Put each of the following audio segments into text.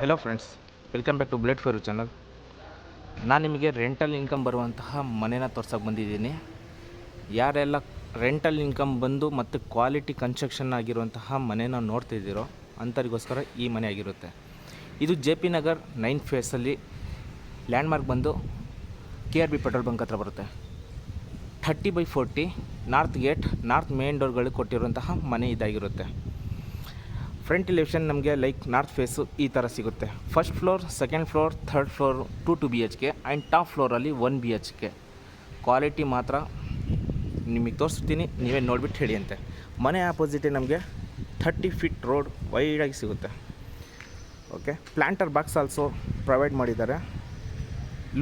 Hello friends welcome back to blood fair channel ನಾನು ನಿಮಗೆ rental income ಬರುವಂತಹ ಮನೇನ ತೋರ್ಸೋಕೆ ಬಂದಿದ್ದೀನಿ. ಯಾರೆಲ್ಲ ರೆಂಟಲ್ ಇನ್ಕಮ್ ಬಂದು ಮತ್ತು ಕ್ವಾಲಿಟಿ ಕನ್ಸ್ಟ್ರಕ್ಷನ್ ಆಗಿರುವಂತಹ ಮನೆನ ನೋಡ್ತಿದ್ದೀರೋ ಅಂಥವ್ರಿಗೋಸ್ಕರ ಈ ಮನೆ ಆಗಿರುತ್ತೆ. ಇದು ಜೆ ಪಿ ನಗರ್ ನೈನ್ ಫೇಸಲ್ಲಿ ಲ್ಯಾಂಡ್ಮಾರ್ಕ್ ಬಂದು K R B petrol bunk ಹತ್ರ ಬರುತ್ತೆ. Thirty by forty north gate north main ಡೋರ್ಗಳಿಗೆ ಕೊಟ್ಟಿರುವಂತಹ ಮನೆ ಇದಾಗಿರುತ್ತೆ. ಫ್ರಂಟ್ ಎಲಿವೇಶನ್ ನಮಗೆ ಲೈಕ್ ನಾರ್ತ್ ಫೇಸು ಈ ಥರ ಸಿಗುತ್ತೆ. First floor second floor third floor two two B H K and top ಫ್ಲೋರಲ್ಲಿ one B H K quality ಮಾತ್ರ ನಿಮಗೆ ತೋರಿಸ್ತೀನಿ, ನೀವೇ ನೋಡಿಬಿಟ್ಟು ಹೇಳಿ ಅಂತೆ. ಮನೆ ಆಪೋಸಿಟೇ ನಮಗೆ ಥರ್ಟಿ ಫೀಟ್ ರೋಡ್ ವೈಡಾಗಿ ಸಿಗುತ್ತೆ. Okay planter box also provide ಮಾಡಿದ್ದಾರೆ.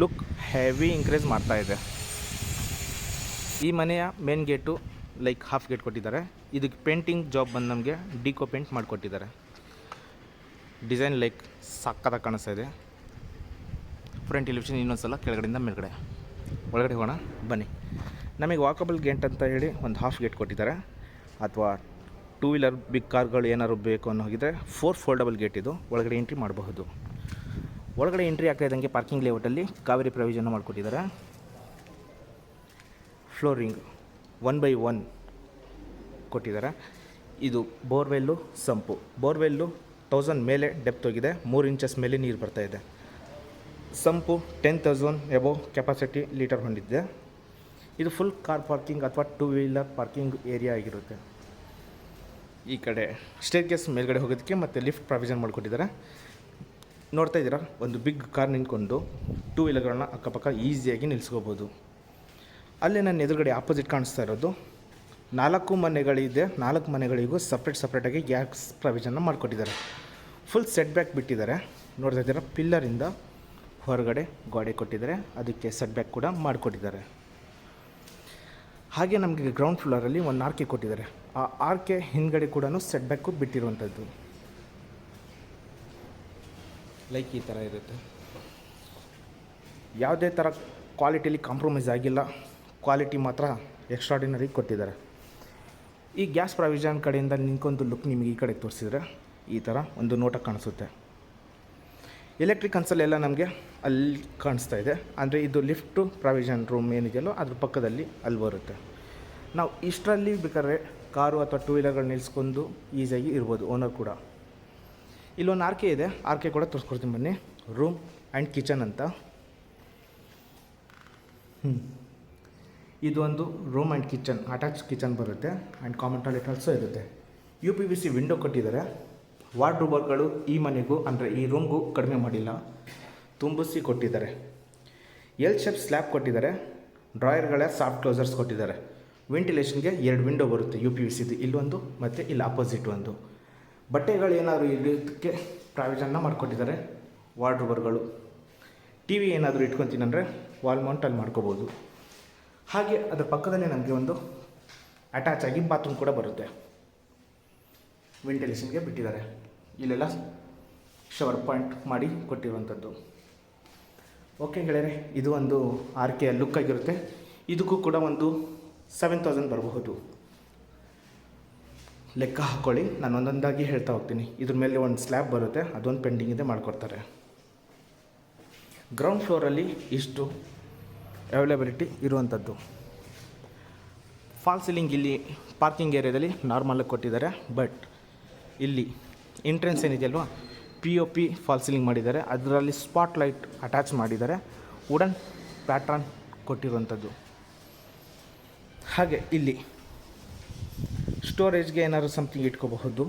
ಲುಕ್ ಹೆವಿ ಇನ್ಕ್ರೀಸ್ ಮಾಡ್ತಾ ಇದೆ. ಈ ಮನೆಯ main gate like half gate ಕೊಟ್ಟಿದ್ದಾರೆ. ಇದಕ್ಕೆ ಪೇಂಟಿಂಗ್ ಜಾಬ್ ಬಂದು ನಮಗೆ ಡಿಕೋ ಪೇಂಟ್ ಮಾಡಿಕೊಟ್ಟಿದ್ದಾರೆ. ಡಿಸೈನ್ ಲೈಕ್ ಸಕ್ಕತ್ತಾಗಿ ಕಾಣಿಸ್ತಾ ಇದೆ. ಫ್ರಂಟ್ ಎಲಿವೇಷನ್ ಇನ್ನೊಂದು ಸಲ ಕೆಳಗಡೆಯಿಂದ ಮೇಲ್ಗಡೆ. ಒಳಗಡೆ ಹೋಗೋಣ, ಬನ್ನಿ. ನಮಗೆ ವಾಕಬಲ್ ಗೇಟ್ ಅಂತ ಹೇಳಿ ಒಂದು ಹಾಫ್ ಗೇಟ್ ಕೊಟ್ಟಿದ್ದಾರೆ. ಅಥವಾ ಟೂ ವೀಲರ್ ಬಿಗ್ ಕಾರ್ಗಳು ಏನಾದ್ರು ಬೇಕು ಅನ್ನೋ ಹೋಗಿದ್ರೆ ಫೋರ್ ಫೋಲ್ಡಬಲ್ ಗೇಟ್ ಇದು. ಒಳಗಡೆ ಎಂಟ್ರಿ ಮಾಡಬಹುದು. ಒಳಗಡೆ ಎಂಟ್ರಿ ಆಗ್ತಾ ಇದ್ದಂಗೆ ಪಾರ್ಕಿಂಗ್ ಲೇಔಟಲ್ಲಿ ಕಾವೇರಿ ಪ್ರೊವಿಷನ್ ಮಾಡಿಕೊಟ್ಟಿದ್ದಾರೆ. ಫ್ಲೋರಿಂಗ್ ಒನ್ ಬೈ ಒನ್ ಕೊಟ್ಟಿದ್ದಾರೆ. ಇದು ಬೋರ್ವೆಲ್ಲು ಸಂಪು ಬೋರ್ವೆಲ್ಲು ತೌಸಂಡ್ ಮೇಲೆ ಡೆಪ್ತ್ ಹೋಗಿದೆ. ಮೂರು ಇಂಚಸ್ ಮೇಲೆ ನೀರು ಬರ್ತಾ ಇದೆ. Sump ten thousand above capacity litre ಹೊಂದಿದೆ. ಇದು ಫುಲ್ ಕಾರ್ ಪಾರ್ಕಿಂಗ್ ಅಥವಾ ಟೂ ವೀಲರ್ ಪಾರ್ಕಿಂಗ್ ಏರಿಯಾ ಆಗಿರುತ್ತೆ. ಈ ಕಡೆ ಸ್ಟೇರ್ ಕೇಸ್ ಮೇಲ್ಗಡೆ ಹೋಗೋದಕ್ಕೆ ಮತ್ತು ಲಿಫ್ಟ್ ಪ್ರಾವಿಷನ್ ಮಾಡಿಕೊಟ್ಟಿದ್ದಾರೆ. ನೋಡ್ತಾ ಇದ್ದೀರಾ? ಒಂದು ಬಿಗ್ ಕಾರ್ ನಿಂತ್ಕೊಂಡು ಟೂ ವೀಲರ್ಗಳನ್ನ ಅಕ್ಕಪಕ್ಕ ಈಸಿಯಾಗಿ ನಿಲ್ಲಿಸ್ಕೋಬೋದು ಅಲ್ಲೇ ನನ್ನ ಎದುರುಗಡೆ ಆಪೋಸಿಟ್ ಕಾಣಿಸ್ತಾ ಇರೋದು. ನಾಲ್ಕು ಮನೆಗಳಿದೆ. ನಾಲ್ಕು ಮನೆಗಳಿಗೂ ಸಪ್ರೇಟ್ ಸಪ್ರೇಟಾಗಿ ಗ್ಯಾಸ್ ಪ್ರಾವಿಷನ್ನ ಮಾಡಿಕೊಟ್ಟಿದ್ದಾರೆ. ಫುಲ್ ಸೆಟ್ ಬ್ಯಾಕ್ ಬಿಟ್ಟಿದ್ದಾರೆ. ನೋಡ್ತಾ ಇದ್ದೀರಾ? ಪಿಲ್ಲರಿಂದ ಹೊರಗಡೆ ಗೋಡೆ ಕೊಟ್ಟಿದ್ದಾರೆ. ಅದಕ್ಕೆ ಸೆಟ್ ಬ್ಯಾಕ್ ಕೂಡ ಮಾಡಿಕೊಟ್ಟಿದ್ದಾರೆ. ಹಾಗೆ ನಮಗೆ ಗ್ರೌಂಡ್ ಫ್ಲೋರಲ್ಲಿ ಒಂದು ಆರ್ಕೆ ಕೊಟ್ಟಿದ್ದಾರೆ. ಆ ಆರ್ಕೆ ಹಿಂದ್ಗಡೆ ಕೂಡ ಸೆಟ್ ಬ್ಯಾಕು ಬಿಟ್ಟಿರುವಂಥದ್ದು ಲೈಕ್ ಈ ಥರ ಇರುತ್ತೆ? ಯಾವುದೇ ಥರ ಕ್ವಾಲಿಟಿಲಿ ಕಾಂಪ್ರಮೈಸ್ ಆಗಿಲ್ಲ. ಕ್ವಾಲಿಟಿ ಮಾತ್ರ ಎಕ್ಸ್ಟ್ರಾಡಿನರಿ ಕೊಟ್ಟಿದ್ದಾರೆ. ಈ ಗ್ಯಾಸ್ ಪ್ರಾವಿಷನ್ ಕಡೆಯಿಂದ ನಿಂತ್ಕೊಂಡು ಲುಕ್ ನಿಮಗೆ ಈ ಕಡೆ ತೋರಿಸಿದ್ರೆ ಈ ಥರ ಒಂದು ನೋಟ ಕಾಣಿಸುತ್ತೆ. ಎಲೆಕ್ಟ್ರಿಕ್ ಕನ್ಸಲ್ಲೆಲ್ಲ ನಮಗೆ ಅಲ್ಲಿ ಕಾಣಿಸ್ತಾ ಇದೆ. ಅಂದರೆ ಇದು ಲಿಫ್ಟು ಪ್ರಾವಿಷನ್ ರೂಮ್ ಏನಿದೆಯಲ್ಲೋ ಅದ್ರ ಪಕ್ಕದಲ್ಲಿ ಅಲ್ಲಿ ಬರುತ್ತೆ. ನಾವು ಇಷ್ಟರಲ್ಲಿ ಬೇಕಾದ್ರೆ ಕಾರು ಅಥವಾ ಟೂ ವೀಲರ್ಗಳು ನಿಲ್ಲಿಸ್ಕೊಂಡು ಈಸಿಯಾಗಿ ಇರ್ಬೋದು ಓನರ್ ಕೂಡ. ಇಲ್ಲೊಂದು ಆರ್ಕೆ ಇದೆ. ಆರ್ಕೆ ಕೂಡ ತೋರಿಸ್ಕೊಡ್ತೀನಿ ಬನ್ನಿ. ರೂಮ್ ಆ್ಯಂಡ್ ಕಿಚನ್ ಅಂತ. ಹ್ಞೂ ಇದೊಂದು room and kitchen attach kitchen ಬರುತ್ತೆ ಆ್ಯಂಡ್ ಕಾಮನ್ ಟಾಯ್ಲೆಟ್ ಆಲ್ಸೋ ಇರುತ್ತೆ. U P V C window ಕೊಟ್ಟಿದ್ದಾರೆ. ವಾರ್ಡ್ರೂಬರ್ಗಳು ಈ ಮನೆಗೂ, ಅಂದರೆ ಈ ರೂಮ್ಗೂ ಕಡಿಮೆ ಮಾಡಿಲ್ಲ. ತುಂಬಿಸಿ ಕೊಟ್ಟಿದ್ದಾರೆ. ಎಲ್ ಶೇಪ್ ಸ್ಲ್ಯಾಬ್ ಕೊಟ್ಟಿದ್ದಾರೆ. ಡ್ರಾಯರ್ಗಳ ಸಾಫ್ಟ್ ಕ್ಲೋಸರ್ಸ್ ಕೊಟ್ಟಿದ್ದಾರೆ. ವೆಂಟಿಲೇಷನ್ಗೆ ಎರಡು ವಿಂಡೋ ಬರುತ್ತೆ ಯು ಪಿ ವಿ ಸಿದು ಇಲ್ಲೊಂದು ಮತ್ತು ಇಲ್ಲಿ ಆಪೋಸಿಟ್ ಒಂದು. ಬಟ್ಟೆಗಳೇನಾದರೂ ಇಡೋದಕ್ಕೆ ಪ್ರಾವಿಷನ್ನ ಮಾಡಿಕೊಟ್ಟಿದ್ದಾರೆ. ವಾರ್ಡ್ರೋಬರ್ಗಳು ಟಿ ವಿ ಏನಾದರೂ ಇಟ್ಕೊತೀನಂದರೆ ವಾಲ್ ಮೌಂಟಲ್ಲಿ ಮಾಡ್ಕೋಬೋದು. ಹಾಗೆ ಅದರ ಪಕ್ಕದಲ್ಲೇ ನಮಗೆ ಒಂದು ಅಟ್ಯಾಚ್ ಆಗಿ ಬಾತ್ರೂಮ್ ಕೂಡ ಬರುತ್ತೆ. ವೆಂಟಿಲೇಷನ್ಗೆ ಬಿಟ್ಟಿದ್ದಾರೆ. ಇಲ್ಲೆಲ್ಲ ಶವರ್ ಪಾಯಿಂಟ್ ಮಾಡಿ ಕೊಟ್ಟಿರುವಂಥದ್ದು. ಓಕೆ ಗೆಳೆಯರೆ, ಇದು ಒಂದು ಆರ್ ಕೆ ಲುಕ್ ಆಗಿರುತ್ತೆ. ಇದಕ್ಕೂ ಕೂಡ ಒಂದು ಸೆವೆನ್ ತೌಸಂಡ್ ಬರಬಹುದು. ಲೆಕ್ಕ ಹಾಕ್ಕೊಳ್ಳಿ ನಾನು ಒಂದೊಂದಾಗಿ ಹೇಳ್ತಾ ಹೋಗ್ತೀನಿ. ಇದ್ರ ಮೇಲೆ ಒಂದು ಸ್ಲ್ಯಾಬ್ ಬರುತ್ತೆ, ಅದೊಂದು ಪೆಂಡಿಂಗ್ ಇದೆ ಮಾಡಿಕೊಡ್ತಾರೆ. ಗ್ರೌಂಡ್ ಫ್ಲೋರಲ್ಲಿ ಇಷ್ಟು ಅವೈಲೇಬಿಲಿಟಿ ಇರುವಂಥದ್ದು ಫಾಲ್ ಸೀಲಿಂಗ್ ಇಲ್ಲಿ ಪಾರ್ಕಿಂಗ್ ಏರಿಯಾದಲ್ಲಿ ನಾರ್ಮಲಾಗಿ ಕೊಟ್ಟಿದ್ದಾರೆ ಬಟ್ ಇಲ್ಲಿ entrance ಏನಿದೆಯಲ್ವಾ P O P fall ceiling ಮಾಡಿದ್ದಾರೆ. ಅದರಲ್ಲಿ ಸ್ಪಾಟ್ ಲೈಟ್ ಅಟ್ಯಾಚ್ ಮಾಡಿದ್ದಾರೆ. ವುಡನ್ ಪ್ಯಾಟ್ರನ್ ಕೊಟ್ಟಿರುವಂಥದ್ದು. ಹಾಗೆ ಇಲ್ಲಿ ಸ್ಟೋರೇಜ್ಗೆ ಏನಾದರೂ ಸಮಥಿಂಗ್ ಇಟ್ಕೋಬಹುದು.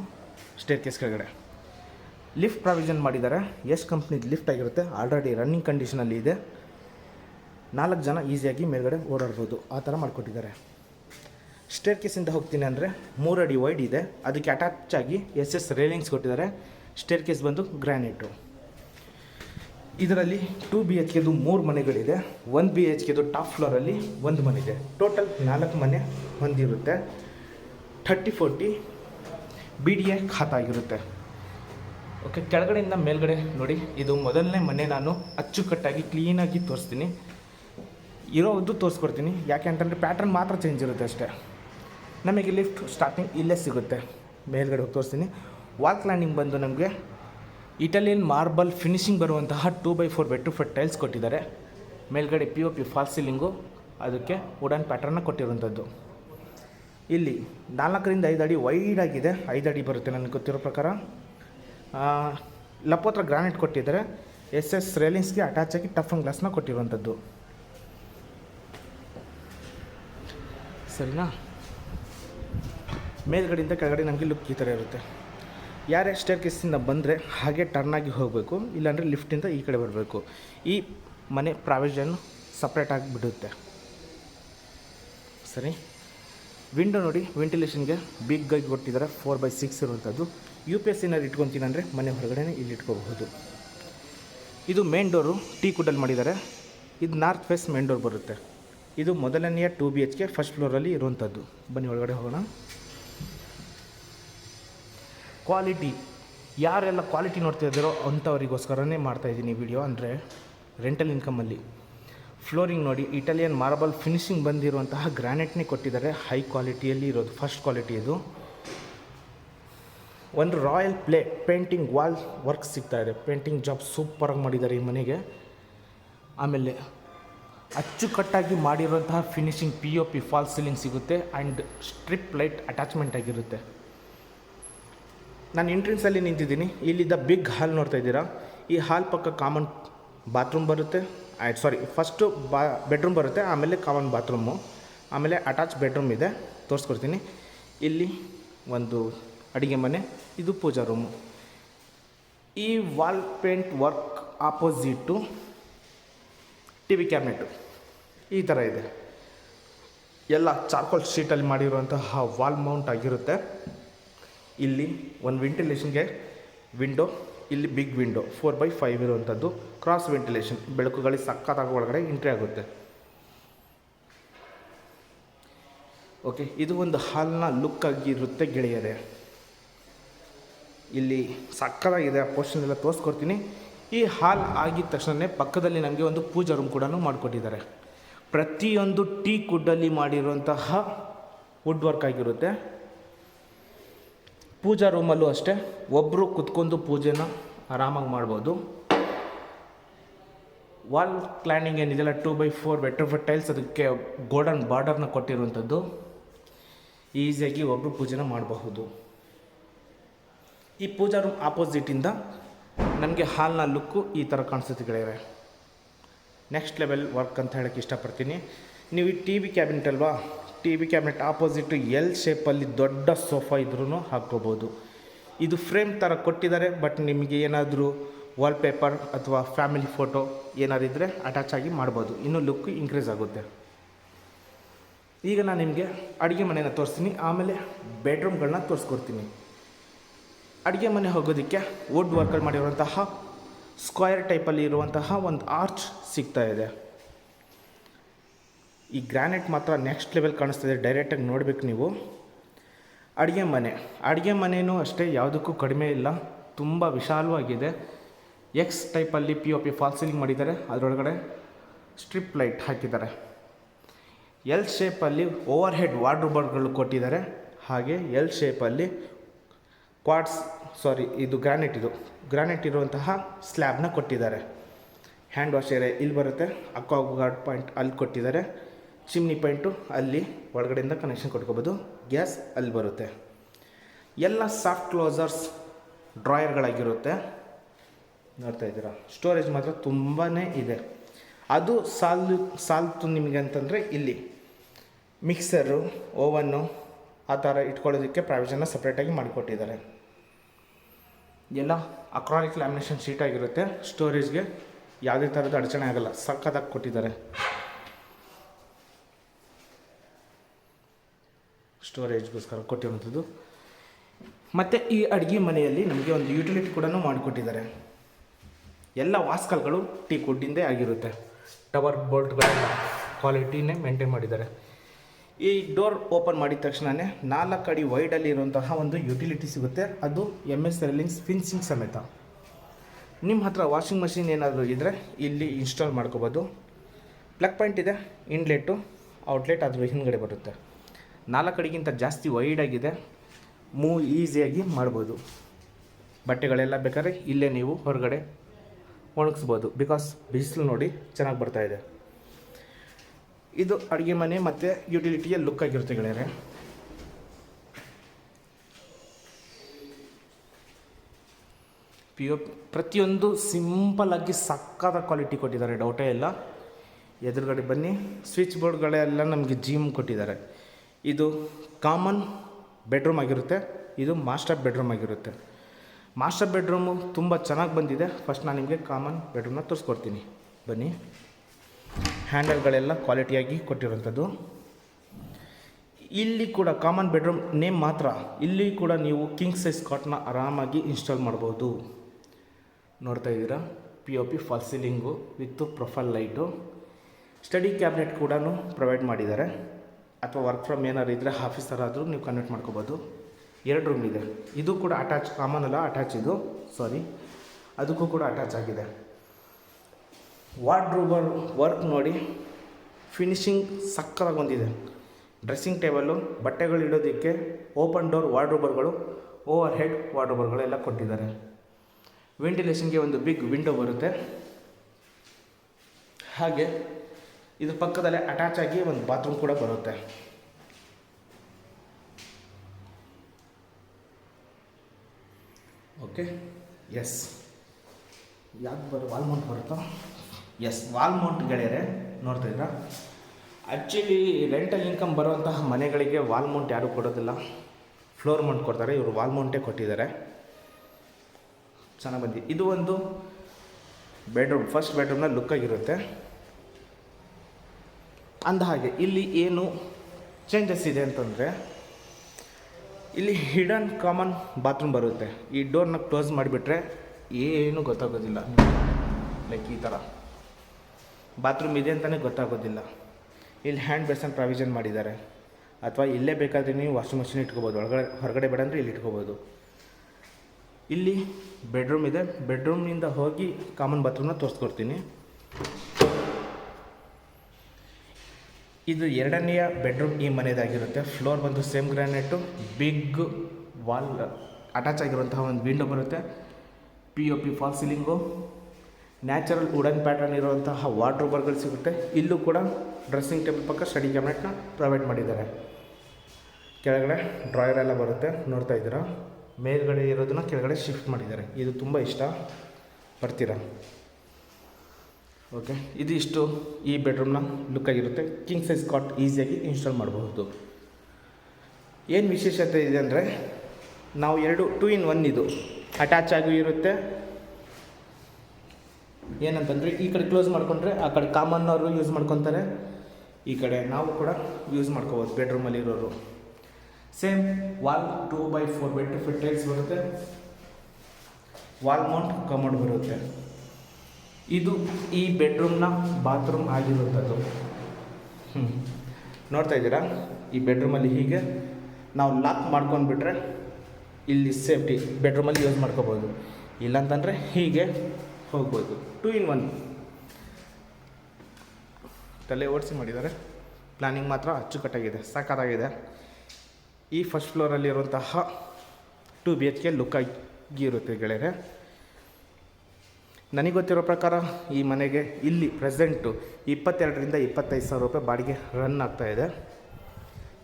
ಸ್ಟೇರ್ ಕೇಸ್ ಕೆಳಗಡೆ. ಲಿಫ್ಟ್ ಪ್ರಾವಿಷನ್ ಮಾಡಿದ್ದಾರೆ. ಎಸ್ ಕಂಪ್ನಿದು ಲಿಫ್ಟ್ ಆಗಿರುತ್ತೆ. ಆಲ್ರೆಡಿ ರನ್ನಿಂಗ್ ಕಂಡೀಷನಲ್ಲಿ ಇದೆ. ನಾಲ್ಕು ಜನ ಈಸಿಯಾಗಿ ಮೇಲ್ಗಡೆ ಓಡಾಡ್ಬೋದು. ಆ ಥರ ಮಾಡಿಕೊಟ್ಟಿದ್ದಾರೆ. ಸ್ಟೇರ್ ಕೇಸಿಂದ ಹೋಗ್ತೀನಿ ಅಂದರೆ ಮೂರು ಅಡಿ ವೈಡ್ ಇದೆ. ಅದಕ್ಕೆ ಅಟ್ಯಾಚ್ ಆಗಿ ಎಸ್ ಎಸ್ ರೇಲಿಂಗ್ಸ್ ಕೊಟ್ಟಿದ್ದಾರೆ. ಸ್ಟೇರ್ ಕೇಸ್ ಬಂದು ಗ್ರ್ಯಾನೈಟು ಇದರಲ್ಲಿ ಟೂ ಬಿ ಎಚ್ ಕೆದು ಮೂರು ಮನೆಗಳಿದೆ. ಒನ್ ಬಿ ಎಚ್ ಕೆದು ಟಾಪ್ ಫ್ಲೋರಲ್ಲಿ ಒಂದು ಮನೆ ಇದೆ ಟೋಟಲ್ ನಾಲ್ಕು ಮನೆ ಹೊಂದಿರುತ್ತೆ. Thirty forty B D A khata ಆಗಿರುತ್ತೆ. ಓಕೆ, ಕೆಳಗಡೆಯಿಂದ ಮೇಲ್ಗಡೆ ನೋಡಿ. ಇದು ಮೊದಲನೇ ಮನೆ ನಾನು ಅಚ್ಚುಕಟ್ಟಾಗಿ ಕ್ಲೀನಾಗಿ ತೋರಿಸ್ತೀನಿ. ಇರೋದು ತೋರಿಸ್ಕೊಡ್ತೀನಿ. ಯಾಕೆ ಅಂತಂದರೆ ಪ್ಯಾಟ್ರನ್ ಮಾತ್ರ ಚೇಂಜ್ ಇರುತ್ತೆ ಅಷ್ಟೇ. ನಮಗೆ ಲಿಫ್ಟ್ ಸ್ಟಾರ್ಟಿಂಗ್ ಇಲ್ಲೇ ಸಿಗುತ್ತೆ. ಮೇಲ್ಗಡೆ ಹೋಗಿ ತೋರಿಸ್ತೀನಿ. ವಾಲ್ ಕ್ಲೈಂಡಿಂಗ್ ಬಂದು ನಮಗೆ ಇಟಾಲಿಯನ್ ಮಾರ್ಬಲ್ ಫಿನಿಶಿಂಗ್ ಬರುವಂತಹ two by four bed two four tiles ಕೊಟ್ಟಿದ್ದಾರೆ. ಮೇಲ್ಗಡೆ P O P false ceiling ಅದಕ್ಕೆ ವುಡನ್ ಪ್ಯಾಟರ್ನ ಕೊಟ್ಟಿರುವಂಥದ್ದು ಇಲ್ಲಿ ನಾಲ್ಕರಿಂದ ಐದು ಅಡಿ ವೈಡ್ ಆಗಿದೆ. ಐದು ಅಡಿ ಬರುತ್ತೆ ನನಗೆ ಗೊತ್ತಿರೋ ಪ್ರಕಾರ. ಲಪೋತ್ರ ಗ್ರಾನೈಟ್ ಕೊಟ್ಟಿದ್ದಾರೆ. ಎಸ್ ಎಸ್ ರೇಲಿಂಗ್ಸ್ಗೆ ಅಟ್ಯಾಚ್ ಆಗಿ ಟಫ್ ಅಂಡ್ ಗ್ಲಾಸ್ನ ಕೊಟ್ಟಿರುವಂಥದ್ದು ಸರಿನಾ? ಮೇಲ್ಗಡೆಯಿಂದ ಕೆಳಗಡೆ ನಮಗೆ ಲುಕ್ ಈ ಥರ ಇರುತ್ತೆ. ಯಾರೇ ಸ್ಟೇರ್ ಕೇಸಿಂದ ಬಂದರೆ ಹಾಗೆ ಟರ್ನ್ ಆಗಿ ಹೋಗಬೇಕು, ಇಲ್ಲಾಂದರೆ ಲಿಫ್ಟಿಂದ ಈ ಕಡೆ ಬರಬೇಕು. ಈ ಮನೆ ಪ್ರಾವಿಷನ್ ಸಪ್ರೇಟ್ ಬಿಡುತ್ತೆ. ಸರಿ? ವಿಂಡೋ ನೋಡಿ ವೆಂಟಿಲೇಷನ್ಗೆ ಬಿಗ್ ಆಗಿ ಕೊಟ್ಟಿದ್ದಾರೆ ಫೋರ್ ಬೈ ಸಿಕ್ಸ್ ಇರುವಂಥದ್ದು ಯು ಪಿ ಎಸ್ ಸಿನಲ್ಲಿ ಇಟ್ಕೊತೀನಿ ಅಂದರೆ ಮನೆ ಹೊರಗಡೆ ಇಲ್ಲಿ ಇಟ್ಕೋಬಹುದು. ಇದು ಮೇನ್ ಡೋರು ಟೀ ಕುಡ್ಡಲ್ಲಿ ಮಾಡಿದ್ದಾರೆ. ಇದು ನಾರ್ತ್ ಫೇಸ್ ಮೇನ್ ಡೋರ್ ಬರುತ್ತೆ. ಇದು ಮೊದಲನೆಯ two B H K first ಫ್ಲೋರಲ್ಲಿ ಇರುವಂಥದ್ದು ಬನ್ನಿ, ಒಳಗಡೆ ಹೋಗೋಣ. ಕ್ವಾಲಿಟಿ ಯಾರೆಲ್ಲ ಕ್ವಾಲಿಟಿ ನೋಡ್ತಾ ಇದ್ದಾರೋ ಅಂಥವರಿಗೋಸ್ಕರನೇ ಮಾಡ್ತಾಯಿದ್ದೀನಿ ವಿಡಿಯೋ ಅಂದರೆ ರೆಂಟಲ್ ಇನ್ಕಮಲ್ಲಿ ಫ್ಲೋರಿಂಗ್ ನೋಡಿ ಇಟಾಲಿಯನ್ ಮಾರ್ಬಲ್ ಫಿನಿಶಿಂಗ್ ಬಂದಿರುವಂತಹ ಗ್ರಾನೈಟ್ನೇ ಕೊಟ್ಟಿದ್ದಾರೆ. ಹೈ ಕ್ವಾಲಿಟಿಯಲ್ಲಿ ಇರೋದು ಫಸ್ಟ್ ಕ್ವಾಲಿಟಿ ಇದು. ಒಂದು Royale Play painting wall work ಸಿಗ್ತಾ ಇದೆ. ಪೇಂಟಿಂಗ್ ಜಾಬ್ ಸೂಪರಾಗಿ ಮಾಡಿದ್ದಾರೆ ಈ ಮನೆಗೆ. ಆಮೇಲೆ ಅಚ್ಚುಕಟ್ಟಾಗಿ ಮಾಡಿರುವಂತಹ finishing P O P fall ceiling ಸಿಗುತ್ತೆ. ಆ್ಯಂಡ್ ಸ್ಟ್ರಿಪ್ ಲೈಟ್ ಅಟ್ಯಾಚ್ಮೆಂಟ್ ಆಗಿರುತ್ತೆ. ನಾನು ಎಂಟ್ರೆನ್ಸಲ್ಲಿ ನಿಂತಿದ್ದೀನಿ. ಇಲ್ಲಿದ್ದ ಬಿಗ್ ಹಾಲ್ ನೋಡ್ತಾ ಇದ್ದೀರಾ? ಈ ಹಾಲ್ ಪಕ್ಕ ಕಾಮನ್ ಬಾತ್ರೂಮ್ ಬರುತ್ತೆ. ಸಾರಿ ಫಸ್ಟು ಬಾ ಬೆಡ್ರೂಮ್ ಬರುತ್ತೆ, ಆಮೇಲೆ ಕಾಮನ್ ಬಾತ್ರೂಮು ಆಮೇಲೆ ಅಟ್ಯಾಚ್ ಬೆಡ್ರೂಮ್ ಇದೆ. ತೋರಿಸ್ಕೊಡ್ತೀನಿ. ಇಲ್ಲಿ ಒಂದು ಅಡುಗೆ ಮನೆ, ಇದು ಪೂಜಾ ರೂಮು ಈ wall paint work opposite T V cabinet ಈ ಥರ ಇದೆ. ಎಲ್ಲ ಚಾರ್ಕೋಲ್ ಶೀಟಲ್ಲಿ ಮಾಡಿರುವಂತಹ ವಾಲ್ ಮೌಂಟ್ ಆಗಿರುತ್ತೆ. ಇಲ್ಲಿ ಒಂದು ವೆಂಟಿಲೇಷನ್ಗೆ ವಿಂಡೋ, ಇಲ್ಲಿ big window four by five ಇರುವಂಥದ್ದು ಕ್ರಾಸ್ ವೆಂಟಿಲೇಷನ್ ಬೆಳಕುಗಳಿಗೆ ಸಕ್ಕತ್ತಾಗಿ ಒಳಗಡೆ ಎಂಟ್ರಿ ಆಗುತ್ತೆ. ಓಕೆ ಇದು ಒಂದು ಹಾಲ್ನ ಲುಕ್ ಆಗಿರುತ್ತೆ ಗೆಳೆಯರೆ. ಇಲ್ಲಿ ಸಕ್ಕತ್ತಾಗಿದೆ, ಆ ಪೋರ್ಷನ್ ಎಲ್ಲ ತೋರಿಸ್ಕೊಡ್ತೀನಿ. ಈ ಹಾಲ್ ಆಗಿದ ತಕ್ಷಣವೇ ಪಕ್ಕದಲ್ಲಿ ನಮಗೆ ಒಂದು ಪೂಜಾ ರೂಮ್ ಕೂಡ ಮಾಡಿಕೊಟ್ಟಿದ್ದಾರೆ. ಪ್ರತಿಯೊಂದು ಟೀ ಕುಡ್ಡಲ್ಲಿ ಮಾಡಿರುವಂತಹ ವುಡ್ ವರ್ಕ್ ಆಗಿರುತ್ತೆ. ಪೂಜಾ ರೂಮಲ್ಲೂ ಅಷ್ಟೇ. ಒಬ್ಬರು ಕುತ್ಕೊಂಡು ಪೂಜೆನ ಆರಾಮಾಗಿ ಮಾಡ್ಬೋದು. ವಾಲ್ ಕ್ಲಾನಿಂಗ್ ಏನಿದೆಯಲ್ಲ two by four better four tiles ಅದಕ್ಕೆ ಗೋಲ್ಡನ್ ಬಾರ್ಡರ್ನ ಕೊಟ್ಟಿರುವಂಥದ್ದು. ಈಸಿಯಾಗಿ ಒಬ್ಬರು ಪೂಜೆನ ಮಾಡಬಹುದು. ಈ ಪೂಜಾ ರೂಮ್ ಆಪೋಸಿಟಿಂದ ನಮಗೆ ಹಾಲ್ನ ಲುಕ್ಕು ಈ ಥರ ಕಾಣಿಸುತ್ತೆ ಗೆಳೆಯರೆ. ನೆಕ್ಸ್ಟ್ ಲೆವೆಲ್ ವರ್ಕ್ ಅಂತ ಹೇಳೋಕ್ಕೆ ಇಷ್ಟಪಡ್ತೀನಿ. ನೀವು ಈ ಟಿ ವಿ ಕ್ಯಾಬಿನೆಟ್ ಅಲ್ವಾ? T V cabinet opposite L ಶೇಪಲ್ಲಿ ದೊಡ್ಡ ಸೋಫಾ ಇದ್ರೂ ಹಾಕ್ಕೋಬೋದು. ಇದು ಫ್ರೇಮ್ ಥರ ಕೊಟ್ಟಿದ್ದಾರೆ, ಬಟ್ ನಿಮಗೆ ಏನಾದರೂ ವಾಲ್ಪೇಪರ್ ಅಥವಾ ಫ್ಯಾಮಿಲಿ ಫೋಟೋ ಏನಾದ್ರು ಇದ್ದರೆ ಅಟ್ಯಾಚ್ ಆಗಿ ಮಾಡ್ಬೋದು. ಇನ್ನೂ ಲುಕ್ ಇನ್ಕ್ರೀಸ್ ಆಗುತ್ತೆ. ಈಗ ನಾನು ನಿಮಗೆ ಅಡುಗೆ ಮನೆನ ತೋರಿಸ್ತೀನಿ. ಆಮೇಲೆ ಬೆಡ್ರೂಮ್ಗಳನ್ನ ತೋರಿಸ್ಕೊಡ್ತೀನಿ. ಅಡುಗೆ ಮನೆ ಹೋಗೋದಕ್ಕೆ ವುಡ್ ವರ್ಕಲ್ಲಿ ಮಾಡಿರುವಂತಹ ಸ್ಕ್ವಯರ್ ಟೈಪಲ್ಲಿ ಇರುವಂತಹ ಒಂದು ಆರ್ಚ್ ಸಿಗ್ತಾ ಇದೆ. ಈ ಗ್ರಾನೈಟ್ ಮಾತ್ರ ನೆಕ್ಸ್ಟ್ ಲೆವೆಲ್ ಕಾಣಿಸ್ತಿದೆ ಡೈರೆಕ್ಟಾಗಿ ನೋಡಬೇಕು ನೀವು. ಅಡುಗೆ ಮನೆ. ಅಡುಗೆ ಮನೆಯೂ ಅಷ್ಟೇ, ಯಾವುದಕ್ಕೂ ಕಡಿಮೆ ಇಲ್ಲ. ತುಂಬ ವಿಶಾಲವಾಗಿದೆ. ಎಕ್ಸ್ ಟೈಪಲ್ಲಿ P O P fall ceiling ಮಾಡಿದ್ದಾರೆ. ಅದರೊಳಗಡೆ ಸ್ಟ್ರಿಪ್ ಲೈಟ್ ಹಾಕಿದ್ದಾರೆ. ಎಲ್ ಶೇಪಲ್ಲಿ ಓವರ್ ಹೆಡ್ ವಾರ್ಡ್ರೋಬರ್ಗಳು ಕೊಟ್ಟಿದ್ದಾರೆ. ಹಾಗೆ ಎಲ್ ಶೇಪಲ್ಲಿ ಕ್ವಾಡ್ಸ್ ಸಾರಿ ಇದು ಗ್ರಾನೈಟ್ ಇದು. ಗ್ರಾನೈಟ್ ಇರುವಂತಹ ಸ್ಲ್ಯಾಬ್ನ ಕೊಟ್ಟಿದ್ದಾರೆ. ಹ್ಯಾಂಡ್ ವಾಶ್ ಏರಿಯಾ ಇಲ್ಲಿ ಬರುತ್ತೆ. ಅಕ್ವಾ ಗಾರ್ಡ್ ಪಾಯಿಂಟ್ ಅಲ್ಲಿ ಕೊಟ್ಟಿದ್ದಾರೆ. ಚಿಮ್ನಿ ಪಾಯಿಂಟು ಅಲ್ಲಿ ಒಳಗಡೆಯಿಂದ ಕನೆಕ್ಷನ್ ಕೊಟ್ಕೋಬೋದು. ಗ್ಯಾಸ್ ಅಲ್ಲಿ ಬರುತ್ತೆ. ಎಲ್ಲ ಸಾಫ್ಟ್ ಕ್ಲೋಸರ್ಸ್ ಡ್ರಾಯರ್ಗಳಾಗಿರುತ್ತೆ ನೋಡ್ತಾ ಇದ್ದೀರಾ? ಸ್ಟೋರೇಜ್ ಮಾತ್ರ ತುಂಬಾ ಇದೆ. ಅದು ಸಾಲು, ಸಾಲ್ತು ನಿಮಗೆ ಅಂತಂದರೆ ಇಲ್ಲಿ. ಮಿಕ್ಸರು ಓವನ್ನು ಆ ಥರ ಇಟ್ಕೊಳ್ಳೋದಕ್ಕೆ ಪ್ರಾವಿಷನ್ನ ಸಪ್ರೇಟಾಗಿ ಮಾಡಿಕೊಟ್ಟಿದ್ದಾರೆ. ಎಲ್ಲ ಅಕ್ರಾನಿಕ್ ಲ್ಯಾಮಿನೇಷನ್ ಶೀಟ್ ಆಗಿರುತ್ತೆ. ಸ್ಟೋರೇಜ್ಗೆ ಯಾವುದೇ ಥರದ ಅಡಚಣೆ ಆಗಲ್ಲ. ಸಕ್ಕತ್ತಾಗಿ ಕೊಟ್ಟಿದ್ದಾರೆ. ಸ್ಟೋರೇಜ್ಗೋಸ್ಕರ ಕೊಟ್ಟಿರುವಂಥದ್ದು. ಮತ್ತು ಈ ಅಡುಗೆ ಮನೆಯಲ್ಲಿ ನಮಗೆ ಒಂದು ಯುಟಿಲಿಟಿ ಕೂಡ ಮಾಡಿಕೊಟ್ಟಿದ್ದಾರೆ. ಎಲ್ಲ ವಾಸ್ಕಲ್ಗಳು ಟೀ ಕುಡ್ಡಿಂದೇ ಆಗಿರುತ್ತೆ. ಟವರ್ ಬೋಲ್ಟ್ಗಳೆಲ್ಲ ಕ್ವಾಲಿಟಿನೇ ಮೇಂಟೈನ್ ಮಾಡಿದ್ದಾರೆ. ಈ ಡೋರ್ ಓಪನ್ ಮಾಡಿದ ತಕ್ಷಣವೇ ನಾಲ್ಕು ಅಡಿ ವೈಡಲ್ಲಿ ಇರುವಂತಹ ಒಂದು ಯುಟಿಲಿಟಿ ಸಿಗುತ್ತೆ. ಅದು ಎಂ ಎಸ್ ರೆಲಿಂಗ್ಸ್ ಫಿನ್ಸಿಂಗ್ ಸಮೇತ. ನಿಮ್ಮ ಹತ್ರ ವಾಷಿಂಗ್ ಮಷಿನ್ ಏನಾದರೂ ಇದ್ದರೆ ಇಲ್ಲಿ ಇನ್ಸ್ಟಾಲ್ ಮಾಡ್ಕೋಬೋದು. ಪ್ಲಗ್ ಪಾಯಿಂಟ್ ಇದೆ ಇನ್ಲೆಟ್ಟು ಔಟ್ಲೆಟ್ ಅದ್ರ ಹಿಂದ್ಗಡೆ ಬರುತ್ತೆ. ನಾಲ್ಕು ಅಡಿಗಿಂತ ಜಾಸ್ತಿ ವೈಡ್ ಆಗಿದೆ. ಮೂವ್ ಈಸಿಯಾಗಿ ಮಾಡ್ಬೋದು. ಬಟ್ಟೆಗಳೆಲ್ಲ ಬೇಕಾದ್ರೆ ಇಲ್ಲೇ ನೀವು ಹೊರಗಡೆ ಒಣಗಿಸ್ಬೋದು. ಬಿಕಾಸ್ ಬಿಸಿಲು ನೋಡಿ ಚೆನ್ನಾಗಿ ಬರ್ತಾ ಇದೆ. ಇದು ಅಡುಗೆ ಮನೆ ಮತ್ತು ಯುಟಿಲಿಟಿಯ ಲುಕ್ ಆಗಿರುತ್ತೆ ಗೆಳೆಯರೆ. ಪಿ ಒ ಪ್ರತಿಯೊಂದು ಸಿಂಪಲ್ಲಾಗಿ ಸಕ್ಕದ ಕ್ವಾಲಿಟಿ ಕೊಟ್ಟಿದ್ದಾರೆ. ಡೌಟೇ ಇಲ್ಲ. ಎದುರುಗಡೆ ಬನ್ನಿ. ಸ್ವಿಚ್ ಬೋರ್ಡ್ಗಳೆಲ್ಲ ನಮಗೆ ಜಿಮ್ ಕೊಟ್ಟಿದ್ದಾರೆ. ಇದು ಕಾಮನ್ ಬೆಡ್ರೂಮ್ ಆಗಿರುತ್ತೆ, ಇದು ಮಾಸ್ಟರ್ ಬೆಡ್ರೂಮ್ ಆಗಿರುತ್ತೆ. ಮಾಸ್ಟರ್ ಬೆಡ್ರೂಮು ತುಂಬ ಚೆನ್ನಾಗಿ ಬಂದಿದೆ. ಫಸ್ಟ್ ನಾನು ನಿಮಗೆ ಕಾಮನ್ ಬೆಡ್ರೂಮ್ನ ತೋರಿಸ್ಕೊಡ್ತೀನಿ. ಬನ್ನಿ. ಹ್ಯಾಂಡಲ್ಗಳೆಲ್ಲ ಕ್ವಾಲಿಟಿಯಾಗಿ ಕೊಟ್ಟಿರೋಂಥದ್ದು. ಇಲ್ಲಿ ಕೂಡ ಕಾಮನ್ ಬೆಡ್ರೂಮ್ ನೇಮ್ ಮಾತ್ರ, ಇಲ್ಲಿ ಕೂಡ ನೀವು ಕಿಂಗ್ ಸೈಜ್ ಕಾಟ್ನ ಆರಾಮಾಗಿ ಇನ್ಸ್ಟಾಲ್ ಮಾಡ್ಬೋದು. ನೋಡ್ತಾ ಇದ್ದೀರಾ? P O P fall ceiling with profile light study cabinet ಕೂಡ ಪ್ರೊವೈಡ್ ಮಾಡಿದ್ದಾರೆ. ಅಥವಾ ವರ್ಕ್ ಫ್ರಮ್ ಏನಾದ್ರು ಇದ್ದರೆ ಆಫೀಸರ್ ಆದರೂ ನೀವು ಕನ್ವರ್ಟ್ ಮಾಡ್ಕೋಬೋದು. ಎರಡು ರೂಮ್ ಇದೆ. ಇದು ಕೂಡ ಅಟ್ಯಾಚ್ ಕಾಮನ್ ಅಲ್ಲ ಅಟ್ಯಾಚ್ ಇದು. ಸಾರಿ ಅದಕ್ಕೂ ಕೂಡ ಅಟ್ಯಾಚ್ ಆಗಿದೆ. ವಾರ್ಡ್ರೂಬರ್ ವರ್ಕ್ ನೋಡಿ ಫಿನಿಶಿಂಗ್ ಸಕ್ಕತ್ತಾಗಿ ಬಂದಿದೆ ಡ್ರೆಸ್ಸಿಂಗ್ ಟೇಬಲ್ಲು ಬಟ್ಟೆಗಳು ಇಡೋದಕ್ಕೆ ಓಪನ್ ಡೋರ್ ವಾರ್ಡ್ರೂಬರ್ಗಳು ಓವರ್ ಹೆಡ್ ವಾರ್ಡ್ರೂಬರ್ಗಳು ಎಲ್ಲ ಕೊಟ್ಟಿದ್ದಾರೆ. ವೆಂಟಿಲೇಷನ್ಗೆ ಒಂದು ಬಿಗ್ ವಿಂಡೋ ಬರುತ್ತೆ. ಹಾಗೆ ಇದ್ರ ಪಕ್ಕದಲ್ಲೇ ಅಟ್ಯಾಚ್ ಆಗಿ ಒಂದು ಬಾತ್ರೂಮ್ ಕೂಡ ಬರುತ್ತೆ. ಓಕೆ ಎಸ್ ಯಾಕೆ ಬರೋ ವಾಲ್ಮೌಂಟ್ ಬರುತ್ತೋ? ಎಸ್ ವಾಲ್ಮೌಂಟ್ ಗೆಳೆಯರೆ, ನೋಡ್ತಾ ಇದ್ದೀರಾ? ಆ್ಯಕ್ಚುಲಿ ರೆಂಟಲ್ ಇನ್ಕಮ್ ಬರುವಂತಹ ಮನೆಗಳಿಗೆ ವಾಲ್ಮೌಂಟ್ ಯಾರೂ ಕೊಡೋದಿಲ್ಲ. ಫ್ಲೋರ್ ಮೌಂಟ್ ಕೊಡ್ತಾರೆ, ಇವರು ವಾಲ್ಮೌಂಟೇ ಕೊಟ್ಟಿದ್ದಾರೆ. ಚೆನ್ನಾಗಿ ಬಂದಿ. ಇದು ಒಂದು ಬೆಡ್ರೂಮ್ ಫಸ್ಟ್ ಬೆಡ್ರೂಮ್ನ ಲುಕ್ ಅಂದ ಹಾಗೆ, ಇಲ್ಲಿ ಏನು ಚೇಂಜಸ್ ಇದೆ ಅಂತಂದರೆ, ಇಲ್ಲಿ ಹಿಡನ್ ಕಾಮನ್ ಬಾತ್ರೂಮ್ ಬರುತ್ತೆ. ಈ ಡೋರ್ನ ಕ್ಲೋಸ್ ಮಾಡಿಬಿಟ್ರೆ ಏನು ಗೊತ್ತಾಗೋದಿಲ್ಲ. ಲೈಕ್ ಈ ಥರ ಬಾತ್ರೂಮ್ ಇದೆ ಅಂತಲೇ ಗೊತ್ತಾಗೋದಿಲ್ಲ. ಇಲ್ಲಿ ಹ್ಯಾಂಡ್ ಬೇಸನ್ ಪ್ರಾವಿಷನ್ ಮಾಡಿದ್ದಾರೆ. ಅಥವಾ ಇಲ್ಲೇ ಬೇಕಾದ್ರೆ ನೀವು ವಾಷಿಂಗ್ ಮಷಿನ್ ಇಟ್ಕೋಬೋದು. ಒಳಗಡೆ, ಹೊರಗಡೆ ಬೇಡ ಅಂದರೆ ಇಲ್ಲಿ ಇಟ್ಕೋಬೋದು. ಇಲ್ಲಿ ಬೆಡ್ರೂಮ್ ಇದೆ. ಬೆಡ್ರೂಮ್ನಿಂದ ಹೋಗಿ ಕಾಮನ್ ಬಾತ್ರೂಮ್ನ ತೋರಿಸ್ಕೊಡ್ತೀನಿ. ಇದು ಎರಡನೆಯ ಬೆಡ್ರೂಮ್ ಈ ಮನೆಯದಾಗಿರುತ್ತೆ ಫ್ಲೋರ್ ಬಂದು same granite big wall attach ಆಗಿರುವಂತಹ ಒಂದು ವಿಂಡೋ ಬರುತ್ತೆ. P O P fall ceiling natural wooden pattern ಇರುವಂತಹ ವಾರ್ಡ್ರೋಬರ್ಗಳು ಸಿಗುತ್ತೆ. ಇಲ್ಲೂ ಕೂಡ ಡ್ರೆಸ್ಸಿಂಗ್ ಟೇಬಲ್ ಪಕ್ಕ ಸ್ಟಡಿ ಕ್ಯಾಬಿನೆಟ್ನ ಪ್ರೊವೈಡ್ ಮಾಡಿದ್ದಾರೆ. ಕೆಳಗಡೆ ಡ್ರಾಯರ್ ಎಲ್ಲ ಬರುತ್ತೆ. ನೋಡ್ತಾ ಇದ್ದೀರಾ? ಮೇಲ್ಗಡೆ ಇರೋದನ್ನ ಕೆಳಗಡೆ ಶಿಫ್ಟ್ ಮಾಡಿದ್ದಾರೆ. ಇದು ತುಂಬ ಇಷ್ಟ. ಬರ್ತೀರಾ? ಓಕೆ ಇದು ಇಷ್ಟು ಈ ಬೆಡ್ರೂಮ್ನ ಲುಕ್ ಆಗಿರುತ್ತೆ. ಕಿಂಗ್ ಸೈಜ್ ಕಾಟ್ ಈಸಿಯಾಗಿ ಇನ್ಸ್ಟಾಲ್ ಮಾಡಬಹುದು. ಏನು ವಿಶೇಷತೆ ಇದೆ ಅಂದರೆ, ನಾವು ಎರಡು ಟೂ ಇನ್ ಒನ್ ಇದು. ಅಟ್ಯಾಚ್ ಆಗಿ ಇರುತ್ತೆ. ಏನಂತಂದರೆ, ಈ ಕಡೆ ಕ್ಲೋಸ್ ಮಾಡ್ಕೊಂಡ್ರೆ ಆ ಕಡೆ ಕಾಮನ್ ಅವರು ಯೂಸ್ ಮಾಡ್ಕೊತಾರೆ. ಈ ಕಡೆ ನಾವು ಕೂಡ ಯೂಸ್ ಮಾಡ್ಕೋಬೋದು ಬೆಡ್ರೂಮಲ್ಲಿ ಇರೋರು. Same wall two by four by two fit tiles ಬರುತ್ತೆ. ವಾಲ್ ಮೌಂಟ್ ಕಮೋಡ್ ಬರುತ್ತೆ. ಇದು ಈ ಬೆಡ್ರೂಮ್ನ ಬಾತ್ರೂಮ್ ಆಗಿರುವಂಥದ್ದು. ಹ್ಞೂ ನೋಡ್ತಾ ಇದ್ದೀರಾ? ಈ ಬೆಡ್ರೂಮಲ್ಲಿ ಹೀಗೆ ನಾವು ಲಾಕ್ ಮಾಡ್ಕೊಂಡ್ಬಿಟ್ರೆ ಇಲ್ಲಿ ಸೇಫ್ಟಿ ಬೆಡ್ರೂಮಲ್ಲಿ ಯೂಸ್ ಮಾಡ್ಕೋಬೋದು. ಇಲ್ಲಾಂತಂದರೆ ಹೀಗೆ ಹೋಗ್ಬೋದು. ಟೂ ಇನ್ ಒನ್ ತಲೆ ಓಡಿಸಿ ಮಾಡಿದ್ದಾರೆ. ಪ್ಲ್ಯಾನಿಂಗ್ ಮಾತ್ರ ಅಚ್ಚುಕಟ್ಟಾಗಿದೆ ಸಾಕಾಗಿದೆ ಈ first ಫ್ಲೋರಲ್ಲಿರುವಂತಹ two B H K look ಆಗಿರುತ್ತೆ ಗೆಳೆಯರೆ. ನನಗೆ ಗೊತ್ತಿರೋ ಪ್ರಕಾರ ಈ ಮನೆಗೆ ಇಲ್ಲಿ ಪ್ರೆಸೆಂಟು ಇಪ್ಪತ್ತೆರಡರಿಂದ ಇಪ್ಪತ್ತೈದು ಸಾವಿರ ರೂಪಾಯಿ ಬಾಡಿಗೆ ರನ್ ಆಗ್ತಾ ಇದೆ.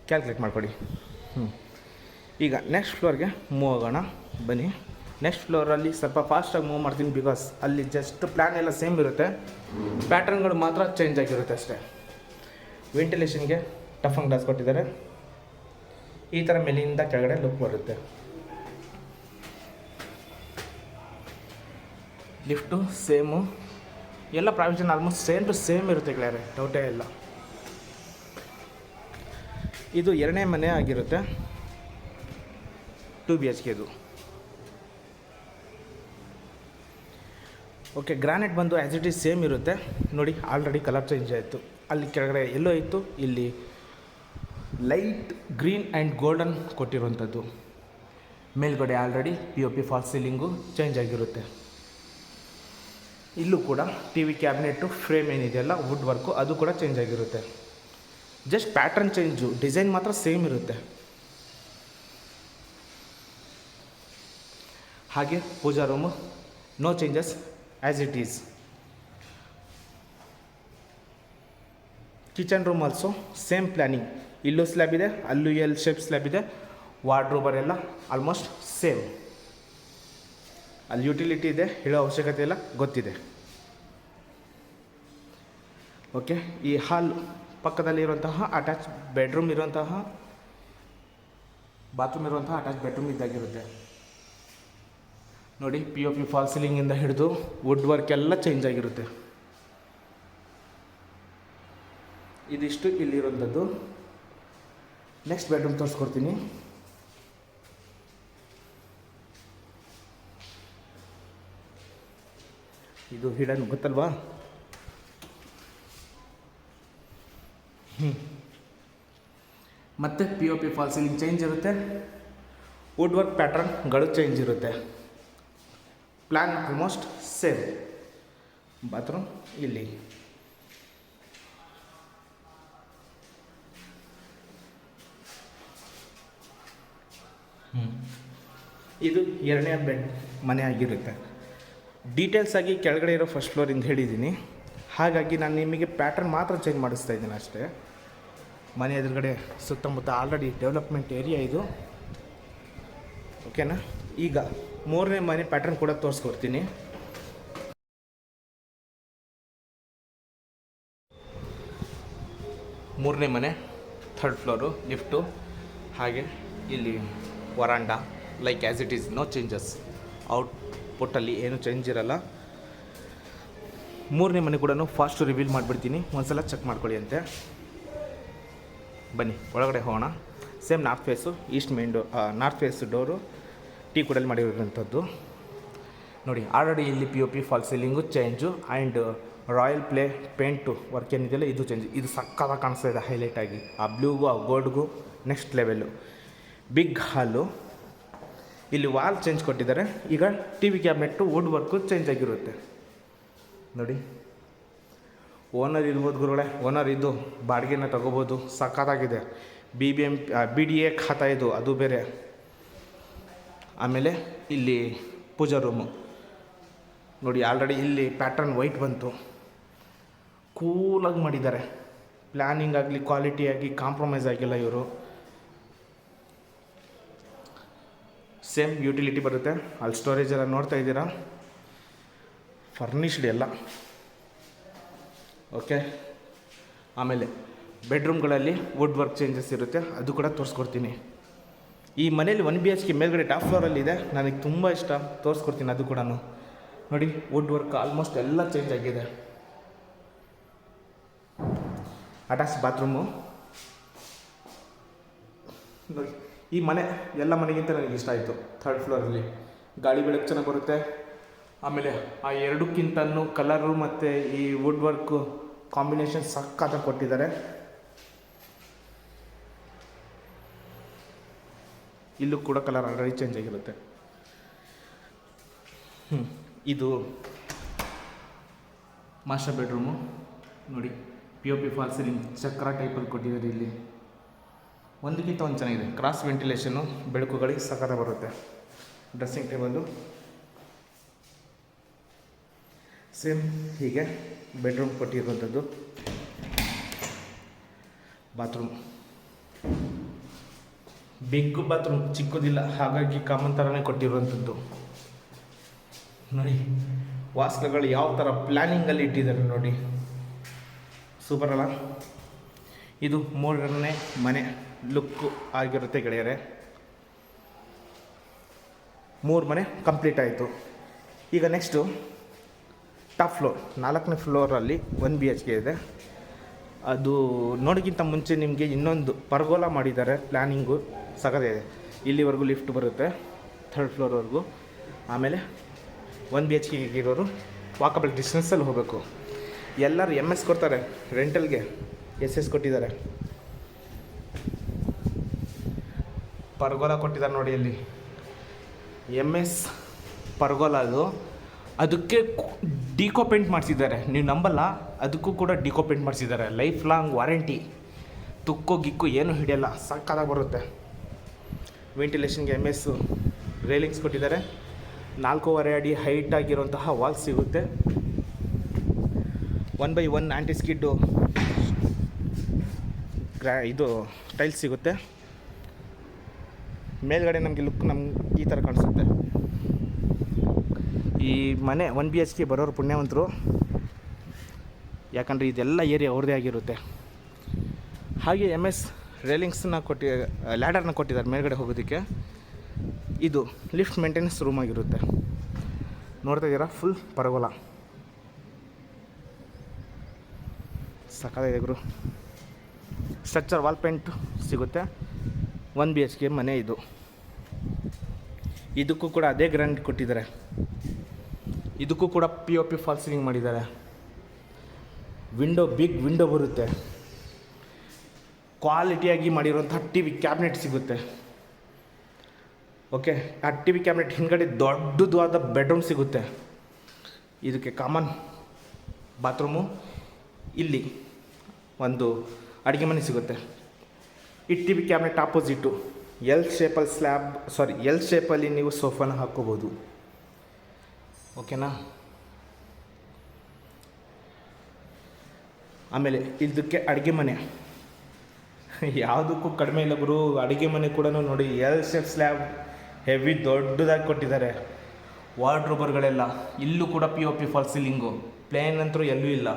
ಕ್ಯಾಲ್ಕುಲೇಟ್ ಮಾಡ್ಕೊಳ್ಳಿ ಹ್ಞೂ ಈಗ ನೆಕ್ಸ್ಟ್ ಫ್ಲೋರ್ಗೆ ಮೂವ್ ಆಗೋಣ. ಬನ್ನಿ. ನೆಕ್ಸ್ಟ್ ಫ್ಲೋರಲ್ಲಿ ಸ್ವಲ್ಪ ಫಾಸ್ಟಾಗಿ ಮೂವ್ ಮಾಡ್ತೀನಿ ಬಿಕಾಸ್ ಅಲ್ಲಿ ಜಸ್ಟ್ ಪ್ಲ್ಯಾನ್ ಎಲ್ಲ ಸೇಮ್ ಇರುತ್ತೆ. ಪ್ಯಾಟರ್ನ್ಗಳು ಮಾತ್ರ ಚೇಂಜ್ ಆಗಿರುತ್ತೆ ಅಷ್ಟೇ. ವೆಂಟಿಲೇಷನ್ಗೆ ಟಫಂಗ್ ಗ್ಲಾಸ್ ಕೊಟ್ಟಿದ್ದಾರೆ. ಈ ಥರ ಮೇಲಿಂದ ಕೆಳಗಡೆ ಲುಕ್ ಬರುತ್ತೆ. ಲಿಫ್ಟು ಸೇಮು ಎಲ್ಲ provision almost same to same ಇರುತ್ತೆ ಗೆಳೆಯರೆ ಡೌಟೇ ಇಲ್ಲ. ಇದು ಎರಡನೇ ಮನೆ ಆಗಿರುತ್ತೆ. ಟು ಬಿ ಎಚ್ ಕೆದು ಓಕೆ ಗ್ರಾನೈಟ್ ಬಂದು ಆ್ಯಸ್ ಇಟ್ ಈಸ್ ಸೇಮ್ ಇರುತ್ತೆ. ನೋಡಿ ಆಲ್ರೆಡಿ ಕಲರ್ ಚೇಂಜ್ ಆಯಿತು. ಅಲ್ಲಿ ಕೆಳಗಡೆ ಎಲ್ಲೋ ಇತ್ತು, ಇಲ್ಲಿ ಲೈಟ್ ಗ್ರೀನ್ ಆ್ಯಂಡ್ ಗೋಲ್ಡನ್ ಕೊಟ್ಟಿರುವಂಥದ್ದು. ಮೇಲ್ಗಡೆ already P O P fall ceiling change ಆಗಿರುತ್ತೆ. ಇಲ್ಲೂ ಕೂಡ ಟಿ ವಿ ಕ್ಯಾಬಿನೆಟ್ಟು ಫ್ರೇಮ್ ಏನಿದೆಯಲ್ಲ ವುಡ್ ವರ್ಕು ಅದು ಕೂಡ ಚೇಂಜ್ ಆಗಿರುತ್ತೆ. ಜಸ್ಟ್ ಪ್ಯಾಟ್ರನ್ ಚೇಂಜು ಡಿಸೈನ್ ಮಾತ್ರ ಸೇಮ್ ಇರುತ್ತೆ. ಹಾಗೆ pooja room no changes as it is kitchen room also same planning ಇಲ್ಲೂ ಸ್ಲ್ಯಾಬ್ ಇದೆ, ಅಲ್ಲೂ ಎಲ್ ಶೇಪ್ ಸ್ಲ್ಯಾಬ್ ಇದೆ ವಾರ್ಡ್ರೋಬರ್ ಎಲ್ಲ ಆಲ್ಮೋಸ್ಟ್ ಸೇಮ್ ಅಲ್ಲಿ ಯುಟಿಲಿಟಿ ಇದೆ, ಹೇಳೋ ಅವಶ್ಯಕತೆ ಇಲ್ಲ, ಗೊತ್ತಿದೆ. ಓಕೆ ಈ ಹಾಲ್ ಪಕ್ಕದಲ್ಲಿರುವಂತಹ ಅಟ್ಯಾಚ್ ಬೆಡ್ರೂಮ್ ಇರುವಂತಹ ಬಾತ್ರೂಮ್ ಇರುವಂತಹ ಅಟ್ಯಾಚ್ ಬೆಡ್ರೂಮ್ ಇದ್ದಾಗಿರುತ್ತೆ. ನೋಡಿ ಪಿ ಒ ಪಿ ಫಾಲ್ ಸೀಲಿಂಗಿಂದ ಹಿಡಿದು ವುಡ್ ವರ್ಕ್ ಎಲ್ಲ ಚೇಂಜ್ ಆಗಿರುತ್ತೆ. ಇದಿಷ್ಟು ಇಲ್ಲಿರುವಂಥದ್ದು ನೆಕ್ಸ್ಟ್ ಬೆಡ್ರೂಮ್ ತೋರಿಸ್ಕೊಡ್ತೀನಿ. ಇದು ಹಿಡನ್ ಗೊತ್ತಲ್ವಾ? ಮತ್ತು ಪಿ ಒ ಪಿ ಫಾಲ್ಸ್ ಇಲ್ಲಿ ಚೇಂಜ್ ಇರುತ್ತೆ. ವುಡ್ ವರ್ಕ್ ಪ್ಯಾಟ್ರನ್ಗಳು ಚೇಂಜ್ ಇರುತ್ತೆ. ಪ್ಲ್ಯಾನ್ ಆಲ್ಮೋಸ್ಟ್ ಸೇಮ್ ಬಾತ್ರೂಮ್ ಇಲ್ಲಿ. ಇದು ಎರಡನೇ ಬೆಡ್ ಮನೆ ಆಗಿರುತ್ತೆ. ಡೀಟೇಲ್ಸ್ ಆಗಿ ಕೆಳಗಡೆ ಇರೋ ಫಸ್ಟ್ ಫ್ಲೋರ್ ಇಂದ ಹೇಳಿದ್ದೀನಿ. ಹಾಗಾಗಿ ನಾನು ನಿಮಗೆ ಪ್ಯಾಟರ್ನ್ ಮಾತ್ರ ಚೇಂಜ್ ಮಾಡಿಸ್ತಾ ಇದ್ದೀನಿ ಅಷ್ಟೇ. ಮನೆ ಎದುರುಗಡೆ ಸುತ್ತಮುತ್ತ ಆಲ್ರೆಡಿ ಡೆವಲಪ್ಮೆಂಟ್ ಏರಿಯಾ ಇದು. ಓಕೆನಾ ಈಗ ಮೂರನೇ ಮನೆ ಪ್ಯಾಟರ್ನ್ ಕೂಡ ತೋರಿಸ್ಕೊಡ್ತೀನಿ. ಮೂರನೇ ಮನೆ ಥರ್ಡ್ ಫ್ಲೋರು ಲಿಫ್ಟು ಹಾಗೆ ಇಲ್ಲಿ veranda like as it is no changes out ಪುಟ್ಟಲ್ಲಿ ಏನು ಚೇಂಜ್ ಇರಲ್ಲ. ಮೂರನೇ ಮನೆ ಕೂಡ ಫಾಸ್ಟ್ ರಿವೀಲ್ ಮಾಡಿಬಿಡ್ತೀನಿ. ಒಂದ್ಸಲ ಚೆಕ್ ಮಾಡ್ಕೊಳ್ಳಿ ಅಂತೆ. ಬನ್ನಿ, ಒಳಗಡೆ ಹೋಗೋಣ. Same north face east main door north face door tea ಕೂಡಲ್ಲಿ ಮಾಡಿರೋಂಥದ್ದು ನೋಡಿ ಆಲ್ರೆಡಿ ಇಲ್ಲಿ P O P fall ceiling change and Royale Play paint work ಏನಿದೆಯಲ್ಲ, ಇದು ಚೇಂಜ್ ಇದು ಸಕ್ಕತ್ತಾಗಿ ಕಾಣಿಸ್ತಾ ಇದೆ ಹೈಲೈಟಾಗಿ ಆ ಬ್ಲೂಗೂ ಆ ಗೋಲ್ಡ್ಗೂ ನೆಕ್ಸ್ಟ್ ಲೆವೆಲ್ಲು ಬಿಗ್ ಹಾಲು ಇಲ್ಲಿ ವಾಲ್ ಚೇಂಜ್ ಕೊಟ್ಟಿದ್ದಾರೆ. ಈಗ T V cabinet wood work change ಆಗಿರುತ್ತೆ. ನೋಡಿ. ಓನರ್ ಇರ್ಬೋದು ಗುರುಗಳೇ ಓನರ್ ಇದ್ದು ಬಾಡಿಗೆನ ತಗೋಬೋದು, ಸಖತ್ತಾಗಿದೆ. B B M B D A khata ಇದು, ಅದು ಬೇರೆ. ಆಮೇಲೆ ಇಲ್ಲಿ ಪೂಜಾ ರೂಮು ನೋಡಿ ಆಲ್ರೆಡಿ ಇಲ್ಲಿ ಪ್ಯಾಟರ್ನ್ ವೈಟ್ ಬಂತು. ಕೂಲಾಗಿ ಮಾಡಿದ್ದಾರೆ. ಪ್ಲ್ಯಾನಿಂಗ್ ಆಗಲಿ ಕ್ವಾಲಿಟಿ ಆಗಿ ಕಾಂಪ್ರಮೈಸ್ ಆಗಿಲ್ಲ ಇವರು. ಸೇಮ್ ಯುಟಿಲಿಟಿ ಬರುತ್ತೆ. ಅಲ್ಲಿ ಸ್ಟೋರೇಜ್ ಎಲ್ಲ ನೋಡ್ತಾ ಇದ್ದೀರಾ? ಫರ್ನಿಷ್ಡ್ ಎಲ್ಲ. ಓಕೆ ಆಮೇಲೆ ಬೆಡ್ರೂಮ್ಗಳಲ್ಲಿ ವುಡ್ ವರ್ಕ್ ಚೇಂಜಸ್ ಇರುತ್ತೆ. ಅದು ಕೂಡ ತೋರಿಸ್ಕೊಡ್ತೀನಿ. ಈ ಮನೇಲಿ ಒನ್ ಬಿ ಎಚ್ ಕೆ ಮೇಲ್ಗಡೆ ಟಾಪ್ ಫ್ಲೋರಲ್ಲಿದೆ ನನಗೆ ತುಂಬ ಇಷ್ಟ. ತೋರಿಸ್ಕೊಡ್ತೀನಿ ಅದು ಕೂಡ ನೋಡಿ ವುಡ್ ವರ್ಕ್ ಆಲ್ಮೋಸ್ಟ್ ಎಲ್ಲ ಚೇಂಜ್ ಆಗಿದೆ. ಅಟ್ಯಾಚ್ ಬಾತ್ರೂಮು ನೋಡಿ. ಈ ಮನೆ ಎಲ್ಲ ಮನೆಗಿಂತ ನನಗೆ ಇಷ್ಟ ಆಯಿತು ಥರ್ಡ್ ಫ್ಲೋರಲ್ಲಿ ಗಾಳಿ ಬೆಳಕು ಚೆನ್ನಾಗಿ ಬರುತ್ತೆ. ಆಮೇಲೆ ಆ ಎರಡಕ್ಕಿಂತನೂ ಕಲರು ಮತ್ತು ಈ ವುಡ್ ವರ್ಕು ಕಾಂಬಿನೇಷನ್ ಸಕ್ಕತ್ತಾಗಿ ಕೊಟ್ಟಿದ್ದಾರೆ. ಇಲ್ಲೂ ಕೂಡ ಕಲರ್ ಆಲ್ರೆಡಿ ಚೇಂಜ್ ಆಗಿರುತ್ತೆ. ಇದು ಮಾಸ್ಟರ್ ಬೆಡ್ರೂಮು ನೋಡಿ P O P fall ceiling ಚಕ್ರ ಟೈಪಲ್ಲಿ ಕೊಟ್ಟಿದ್ದಾರೆ ಇಲ್ಲಿ. ಒಂದಕ್ಕಿಂತ ಒಂದು ಚೆನ್ನಾಗಿದೆ. ಕ್ರಾಸ್ ವೆಂಟಿಲೇಷನ್ನು ಬೆಳಕುಗಳಿಗೆ ಸಕತ್ತ ಬರುತ್ತೆ. ಡ್ರೆಸ್ಸಿಂಗ್ ಟೇಬಲ್ಲು ಸೇಮ್ ಹೀಗೆ ಬೆಡ್ರೂಮ್ ಕೊಟ್ಟಿರುವಂಥದ್ದು. ಬಾತ್ರೂಮ್ ಬಿಗ್ ಬಾತ್ರೂಮ್ ಚಿಕ್ಕದಿಲ್ಲ. ಹಾಗಾಗಿ ಕಾಮನ್ ಥರನೇ ಕೊಟ್ಟಿರುವಂಥದ್ದು. ನೋಡಿ, ವಾಸ್ಕಗಳು ಯಾವ ಥರ ಪ್ಲ್ಯಾನಿಂಗಲ್ಲಿ ಇಟ್ಟಿದ್ದಾರೆ ನೋಡಿ. ಸೂಪರ್ ಅಲ್ಲ? ಇದು ಮೂರನೇ ಮನೆ. ಲುಕ್ಕು ಆಗಿರುತ್ತೆ ಗೆಳೆಯರೆ. ಮೂರು ಮನೆ ಕಂಪ್ಲೀಟ್ ಆಯಿತು. ಈಗ ನೆಕ್ಸ್ಟು ಟಾಪ್ ಫ್ಲೋರ್ ನಾಲ್ಕನೇ ಫ್ಲೋರಲ್ಲಿ ಒನ್ ಬಿ ಎಚ್ ಕೆ ಇದೆ. ಅದು ನೋಡೋಕ್ಕಿಂತ ಮುಂಚೆ ನಿಮಗೆ ಇನ್ನೊಂದು ಪರ್ಗೋಲ ಮಾಡಿದ್ದಾರೆ ಪ್ಲ್ಯಾನಿಂಗು ಸಗದೇ ಇದೆ. ಇಲ್ಲಿವರೆಗೂ ಲಿಫ್ಟ್ ಬರುತ್ತೆ ಥರ್ಡ್ ಫ್ಲೋರ್ವರೆಗೂ ಆಮೇಲೆ ಒನ್ ಬಿ ಎಚ್ ಕೆ ಇರೋರು ವಾಕಬಲ್ ಡಿಸ್ಟೆನ್ಸಲ್ಲಿ ಹೋಗಬೇಕು. ಎಲ್ಲರೂ ಎಂ ಎಸ್ ಕೊಡ್ತಾರೆ ರೆಂಟಲ್ಗೆ ಎಸ್ ಎಸ್ ಕೊಟ್ಟಿದ್ದಾರೆ. ಪರ್ಗೋಲ ಕೊಟ್ಟಿದ್ದಾರೆ ನೋಡಿ ಇಲ್ಲಿ. ಎಂ ಎಸ್ ಪರ್ಗೋಲ ಅದು. ಅದಕ್ಕೆ ಡಿಕೋ ಪೇಂಟ್ ಮಾಡಿಸಿದ್ದಾರೆ. ನೀವು ನಂಬಲ್ಲ, ಅದಕ್ಕೂ ಕೂಡ ಡಿಕೋ ಪೇಂಟ್ ಮಾಡಿಸಿದ್ದಾರೆ. ಲೈಫ್ ಲಾಂಗ್ ವಾರಂಟಿ ತುಕ್ಕು ಗಿಕ್ಕು ಏನೂ ಹಿಡಿಯಲ್ಲ ಸಕ್ಕತ್ತಾಗಿ ಬರುತ್ತೆ. ವೆಂಟಿಲೇಷನ್ಗೆ ಎಂ ಎಸ್ಸು ರೇಲಿಂಗ್ಸ್ ಕೊಟ್ಟಿದ್ದಾರೆ. ನಾಲ್ಕೂವರೆ ಅಡಿ ಹೈಟ್ ಆಗಿರುವಂತಹ ವಾಲ್ ಸಿಗುತ್ತೆ. One by one anti skid ಇದು ಟೈಲ್ಸ್ ಸಿಗುತ್ತೆ. ಮೇಲ್ಗಡೆ ನಮಗೆ ಲುಕ್ ನಮ್ಗೆ ಈ ಥರ ಕಾಣಿಸುತ್ತೆ. ಈ ಮನೆ ಒನ್ ಬಿ ಎಚ್ ಕೆ ಬರೋರು ಪುಣ್ಯವಂತರು. ಯಾಕಂದರೆ ಇದೆಲ್ಲ ಏರಿಯಾ ಅವ್ರದ್ದೇ ಆಗಿರುತ್ತೆ. ಹಾಗೆ ಎಂ ಎಸ್ ರೇಲಿಂಗ್ಸನ್ನ ಕೊಟ್ಟು ಲ್ಯಾಡರ್ನ ಕೊಟ್ಟಿದ್ದಾರೆ ಮೇಲ್ಗಡೆ ಹೋಗೋದಕ್ಕೆ. ಇದು ಲಿಫ್ಟ್ ಮೇಂಟೆನೆನ್ಸ್ ರೂಮ್ ಆಗಿರುತ್ತೆ. ನೋಡ್ತಾ ಇದ್ದೀರಾ? ಫುಲ್ ಪರಗೋಲ ಇದೆ ಗುರು. ಸ್ಟ್ರಕ್ಚರ್ ವಾಲ್ ಪೇಂಟ್ ಸಿಗುತ್ತೆ. ಒನ್ ಬಿ ಎಚ್ ಕೆ ಮನೆ ಇದು. ಇದಕ್ಕೂ ಕೂಡ ಅದೇ ಗ್ರ್ಯಾಂಡ್ ಕೊಟ್ಟಿದ್ದಾರೆ. ಇದಕ್ಕೂ ಕೂಡ P O P fall ceiling ಮಾಡಿದ್ದಾರೆ. ವಿಂಡೋ ಬಿಗ್ ವಿಂಡೋ ಬರುತ್ತೆ. ಕ್ವಾಲಿಟಿಯಾಗಿ ಮಾಡಿರುವಂಥ ಟಿ ವಿ ಕ್ಯಾಬಿನೆಟ್ ಸಿಗುತ್ತೆ. ಓಕೆ ಆ ಟಿ ವಿ ಕ್ಯಾಬಿನೆಟ್ ಹಿಂದ್ಗಡೆ ದೊಡ್ಡದಾದ ಬೆಡ್ರೂಮ್ ಸಿಗುತ್ತೆ. ಇದಕ್ಕೆ ಕಾಮನ್ ಬಾತ್ರೂಮು ಇಲ್ಲಿ ಒಂದು ಅಡುಗೆ ಮನೆ ಸಿಗುತ್ತೆ. ಈ T V cabinet opposite L ಶೇಪಲ್ಲಿ ಸ್ಲ್ಯಾಬ್ ಸಾರಿ ಎಲ್ ಶೇಪಲ್ಲಿ ನೀವು ಸೋಫಾನ ಹಾಕ್ಕೋಬೋದು ಓಕೆನಾ ಆಮೇಲೆ ಇದಕ್ಕೆ ಅಡುಗೆ ಮನೆ. ಯಾವುದಕ್ಕೂ ಕಡಿಮೆ ಇಲ್ಲ ಗುರು, ಅಡುಗೆ ಮನೆ ಕೂಡ ನೋಡಿ ಎಲ್ ಶೇಪ್ ಸ್ಲ್ಯಾಬ್ ಹೆವಿ ದೊಡ್ಡದಾಗಿ ಕೊಟ್ಟಿದ್ದಾರೆ. ವಾರ್ಡ್ರೋಬರ್ಗಳೆಲ್ಲ ಇಲ್ಲೂ ಕೂಡ P O P fall ceiling plain ಅಂತರೂ ಎಲ್ಲೂ ಇಲ್ಲ.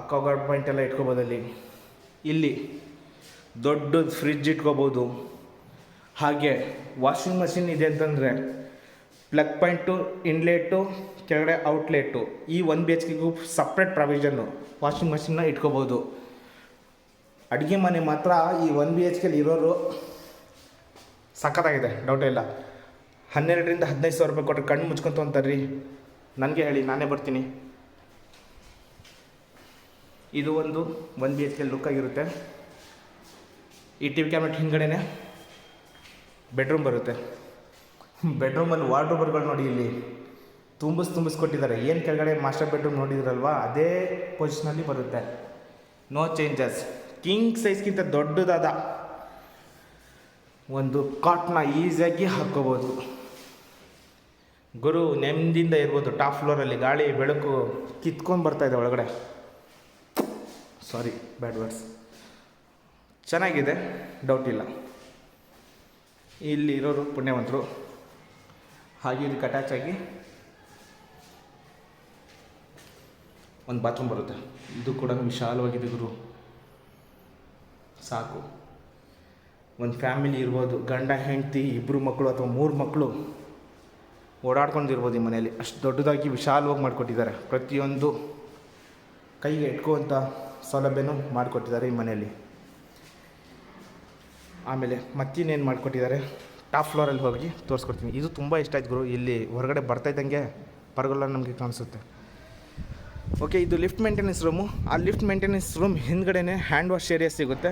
ಅಕ್ಕ ಪಾಯಿಂಟ್ ಎಲ್ಲ ಇಟ್ಕೋಬೋದಲ್ಲಿ ಇಲ್ಲಿ ದೊಡ್ಡದು ಫ್ರಿಜ್ ಇಟ್ಕೋಬೋದು. ಹಾಗೆ ವಾಷಿಂಗ್ ಮಷಿನ್ ಇದೆ ಅಂತಂದರೆ ಪ್ಲಗ್ ಪಾಯಿಂಟು ಇನ್ಲೇಟು ಕೆಳಗಡೆ ಔಟ್ಲೆಟು ಈ ಒನ್ ಬಿ ಎಚ್ ಕೆಗೂ ಸಪ್ರೇಟ್ ಪ್ರಾವಿಷನ್ನು ವಾಷಿಂಗ್ ಮಷಿನ್ನ ಇಟ್ಕೋಬೋದು. ಅಡುಗೆ ಮನೆ ಮಾತ್ರ ಈ ಒನ್ ಬಿ ಎಚ್ ಕೆಲಿ ಇರೋರು ಸಖತ್ತಾಗಿದೆ ಡೌಟೇ ಇಲ್ಲ. ಹನ್ನೆರಡರಿಂದ ಹದಿನೈದು ಸಾವಿರ ರೂಪಾಯಿ ಕೊಟ್ಟರೆ ಕಣ್ಣು ಮುಚ್ಕೊಂತ ಅಂತಾರ್ರಿ ನನಗೆ ಹೇಳಿ, ನಾನೇ ಬರ್ತೀನಿ. ಇದು ಒಂದು one B H K look ಆಗಿರುತ್ತೆ. ಈ ಟಿ ವಿ ಕ್ಯಾಮೆಟ್ ಹಿಂದ್ಗಡೆನೆ ಬೆಡ್ರೂಮ್ ಬರುತ್ತೆ ಬೆಡ್ರೂಮಲ್ಲಿ ವಾರ್ಡ್ರೋಬರ್ಗಳು ನೋಡಿ ಇಲ್ಲಿ. ತುಂಬಿಸ್ ತುಂಬಿಸ್ಕೊಟ್ಟಿದ್ದಾರೆ ಏನು ಕೆಳಗಡೆ ಮಾಸ್ಟರ್ ಬೆಡ್ರೂಮ್ ನೋಡಿದ್ರಲ್ವಾ? ಅದೇ ಪೊಸಿಷನಲ್ಲಿ ಬರುತ್ತೆ. ನೋ ಚೇಂಜಸ್ ಕಿಂಗ್ ಸೈಜ್ಗಿಂತ ದೊಡ್ಡದಾದ ಒಂದು ಕಾಟ್ನ ಈಸಿಯಾಗಿ ಹಾಕ್ಕೋಬೋದು. ಗುರು ನೆಮ್ಮದಿಯಿಂದ ಇರ್ಬೋದು. ಟಾಪ್ ಫ್ಲೋರಲ್ಲಿ ಗಾಳಿ, ಬೆಳಕು ಕಿತ್ಕೊಂಡು ಬರ್ತಾಯಿದೆ ಒಳಗಡೆ. ಸಾರಿ ಬ್ಯಾಡ್ ವರ್ಡ್ಸ್ ಚೆನ್ನಾಗಿದೆ ಡೌಟ್ ಇಲ್ಲ. ಇಲ್ಲಿ ಇರೋರು ಪುಣ್ಯವಂತರು. ಹಾಗೆ ಇದಕ್ಕೆ ಅಟ್ಯಾಚ್ ಆಗಿ ಒಂದು ಬಾತ್ರೂಮ್ ಬರುತ್ತೆ. ಇದು ಕೂಡ ವಿಶಾಲವಾಗಿದೆ ಗುರು. ಸಾಕು. ಒಂದು ಫ್ಯಾಮಿಲಿ ಇರ್ಬೋದು, ಗಂಡ, ಹೆಂಡತಿ ಇಬ್ಬರು ಮಕ್ಕಳು ಅಥವಾ ಮೂರು ಮಕ್ಕಳು ಓಡಾಡ್ಕೊಂಡಿರ್ಬೋದು ಈ ಮನೆಯಲ್ಲಿ. ಅಷ್ಟು ದೊಡ್ಡದಾಗಿ ವಿಶಾಲವಾಗಿ ಮಾಡಿಕೊಟ್ಟಿದ್ದಾರೆ. ಪ್ರತಿಯೊಂದು ಕೈಗೆ ಇಟ್ಕೋವಂಥ ಸೌಲಭ್ಯನೂ ಮಾಡಿಕೊಟ್ಟಿದ್ದಾರೆ ಈ ಮನೆಯಲ್ಲಿ. ಆಮೇಲೆ ಮತ್ತಿನ್ನೇನು ಮಾಡಿಕೊಟ್ಟಿದ್ದಾರೆ? ಟಾಪ್ ಫ್ಲೋರಲ್ಲಿ ಹೋಗಿ ತೋರಿಸ್ಕೊಡ್ತೀನಿ. ಇದು ತುಂಬ ಇಷ್ಟ ಆಯ್ತು ಗುರು. ಇಲ್ಲಿ ಹೊರಗಡೆ ಬರ್ತಾ ಇದ್ದಂಗೆ ಪರಗೋಲ ನಮಗೆ ಕಾಣಿಸುತ್ತೆ. ಓಕೆ ಇದು ಲಿಫ್ಟ್ ಮೇಂಟೆನೆನ್ಸ್ ರೂಮು ಆ ಲಿಫ್ಟ್ ಮೇಂಟೆನೆನ್ಸ್ ರೂಮ್ ಹಿಂದ್ಗಡೆನೇ ಹ್ಯಾಂಡ್ ವಾಶ್ ಏರಿಯಾ ಸಿಗುತ್ತೆ.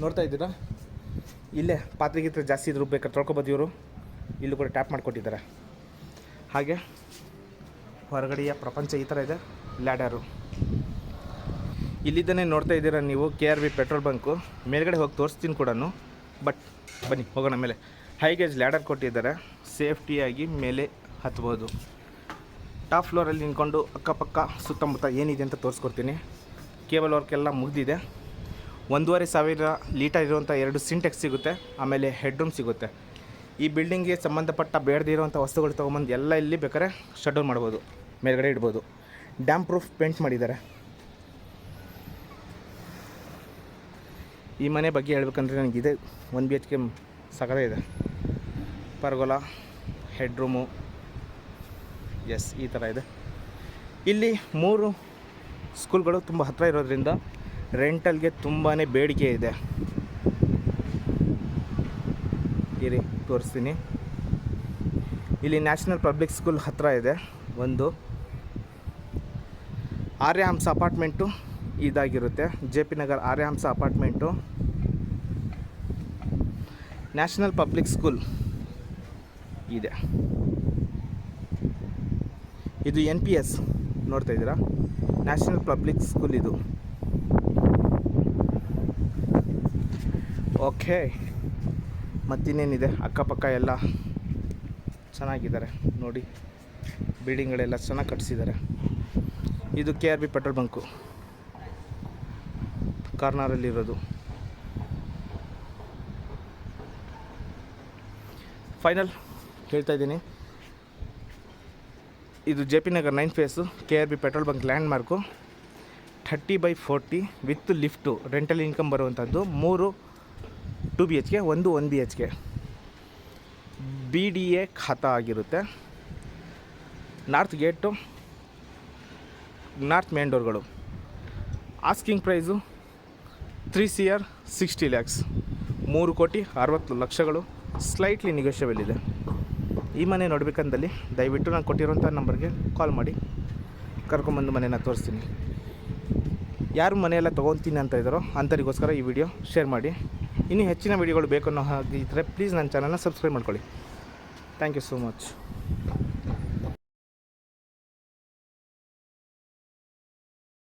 ನೋಡ್ತಾ ಇದ್ದೀರಾ? ಇಲ್ಲೇ ಪಾತ್ರೆ ಗೀತ್ರೆ ಜಾಸ್ತಿ ಇದ್ರು ಬೇಕಾದ್ರೆ ತೊಳ್ಕೊಬೋದು ಇವರು. ಇಲ್ಲೂ ಕೂಡ ಟ್ಯಾಪ್ ಮಾಡಿಕೊಟ್ಟಿದ್ದಾರೆ. ಹಾಗೆ ಹೊರಗಡೆಯ ಪ್ರಪಂಚ ಈ ಥರ ಇದೆ. ಲ್ಯಾಡರು ಇಲ್ಲಿದ್ದನೇ ನೋಡ್ತಾ ಇದ್ದೀರಾ ನೀವು K R B petrol bunk. ಮೇಲ್ಗಡೆ ಹೋಗಿ ತೋರಿಸ್ತೀನಿ ಕೂಡ ಬಟ್ ಬನ್ನಿ, ಹೋಗೋಣ ಮೇಲೆ. ಹೈ ಗೇಜ್ ಲ್ಯಾಡರ್ ಕೊಟ್ಟಿದ್ದಾರೆ. ಸೇಫ್ಟಿಯಾಗಿ ಮೇಲೆ ಹತ್ಬೋದು. ಟಾಪ್ ಫ್ಲೋರಲ್ಲಿ ನಿಂತ್ಕೊಂಡು ಅಕ್ಕಪಕ್ಕ ಸುತ್ತಮುತ್ತ ಏನಿದೆ ಅಂತ ತೋರಿಸ್ಕೊಡ್ತೀನಿ. ಕೇಬಲ್ ವರ್ಕೆಲ್ಲ ಮುಗಿದಿದೆ. ಒಂದೂವರೆ ಸಾವಿರ ಲೀಟರ್ ಇರುವಂಥ ಎರಡು ಸಿಂಟೆಕ್ಸ್ ಸಿಗುತ್ತೆ. ಆಮೇಲೆ ಹೆಡ್ರೂಮ್ ಸಿಗುತ್ತೆ. ಈ ಬಿಲ್ಡಿಂಗ್ಗೆ ಸಂಬಂಧಪಟ್ಟ ಬೇಡದಿರುವಂಥ ವಸ್ತುಗಳು ತೊಗೊಂಬಂದು ಎಲ್ಲ ಇಲ್ಲಿ ಬೇಕಾದ್ರೆ ಡೌನ್ ಮಾಡ್ಬೋದು. ಮೇಲ್ಗಡೆ ಇಡ್ಬೋದು. ಡ್ಯಾಮ್ ಪ್ರೂಫ್ ಪೇಂಟ್ ಮಾಡಿದ್ದಾರೆ. ಈ ಮನೆ ಬಗ್ಗೆ ಹೇಳ್ಬೇಕಂದ್ರೆ ನನಗಿದೆ ಒನ್ ಬಿ ಎಚ್ ಕೆ ಸಗದೇ ಇದೆ. ಪರ್ಗೋಲ ಹೆಡ್ರೂಮು ಎಸ್ ಈ ಥರ ಇದೆ. ಇಲ್ಲಿ ಮೂರು ಸ್ಕೂಲ್ಗಳು ತುಂಬ ಹತ್ತಿರ ಇರೋದ್ರಿಂದ ರೆಂಟಲ್ಗೆ ತುಂಬಾ ಬೇಡಿಕೆ ಇದೆ. ಇರಿ, ತೋರಿಸ್ತೀನಿ. ಇಲ್ಲಿ ನ್ಯಾಷನಲ್ ಪಬ್ಲಿಕ್ ಸ್ಕೂಲ್ ಹತ್ತಿರ ಇದೆ. ಒಂದು. ಆರ್ಯಾಮ್ಸ್ ಅಪಾರ್ಟ್ಮೆಂಟು ಇದಾಗಿರುತ್ತೆ. J P Nagar Aryahamsa apartment. National public school ಇದೆ. ಇದು ಎನ್ ಪಿ ಎಸ್ ನೋಡ್ತಾ ಇದ್ದೀರಾ? ನ್ಯಾಷನಲ್ ಪಬ್ಲಿಕ್ ಸ್ಕೂಲ್ ಇದು. ಓಕೆ. ಮತ್ತಿನ್ನೇನಿದೆ? ಅಕ್ಕಪಕ್ಕ ಎಲ್ಲ ಚೆನ್ನಾಗಿದ್ದಾರೆ. ನೋಡಿ, ಬಿಲ್ಡಿಂಗ್ಗಳೆಲ್ಲ ಚೆನ್ನಾಗಿ ಕಟ್ಟಿಸಿದ್ದಾರೆ ಇದು K R B petrol bunk. ಕಾರ್ನರಲ್ಲಿರೋದು final ಹೇಳ್ತಾ ಇದ್ದೀನಿ. ಇದು J P Nagar nine face K R B petrol bunk landmark thirty by forty with lift rental income ಬರುವಂಥದ್ದು ಮೂರು ಟು ಬಿ ಎಚ್ ಕೆ ಒಂದು one B H K B D A ಖಾತಾ ಆಗಿರುತ್ತೆ. North gate north main ಡೋರ್ಗಳು asking price three C R sixty lakhs. ಮೂರು ಕೋಟಿ ಅರವತ್ತು ಲಕ್ಷಗಳು slightly negotiable ಇದೆ. ಈ ಮನೆ ನೋಡಬೇಕಂದಲ್ಲಿ ದಯವಿಟ್ಟು ನಾನು ಕೊಟ್ಟಿರೋಂಥ ನಂಬರ್ಗೆ ಕಾಲ್ ಮಾಡಿ. ಕರ್ಕೊಂಬಂದು ಮನೇನ ತೋರಿಸ್ತೀನಿ. ಯಾರು ಮನೆಯೆಲ್ಲ ತೊಗೊತೀನಿ ಅಂತ ಇದ್ದಾರೋ ಅಂಥರಿಗೋಸ್ಕರ ಈ ವಿಡಿಯೋ ಶೇರ್ ಮಾಡಿ. ಇನ್ನೂ ಹೆಚ್ಚಿನ ವಿಡಿಯೋಗಳು ಬೇಕು ಅನ್ನೋ ಹಾಗೆ ಇದ್ದರೆ ಪ್ಲೀಸ್ ನನ್ನ ಚಾನಲ್ನ ಸಬ್ಸ್ಕ್ರೈಬ್ ಮಾಡ್ಕೊಳ್ಳಿ. Thank you so much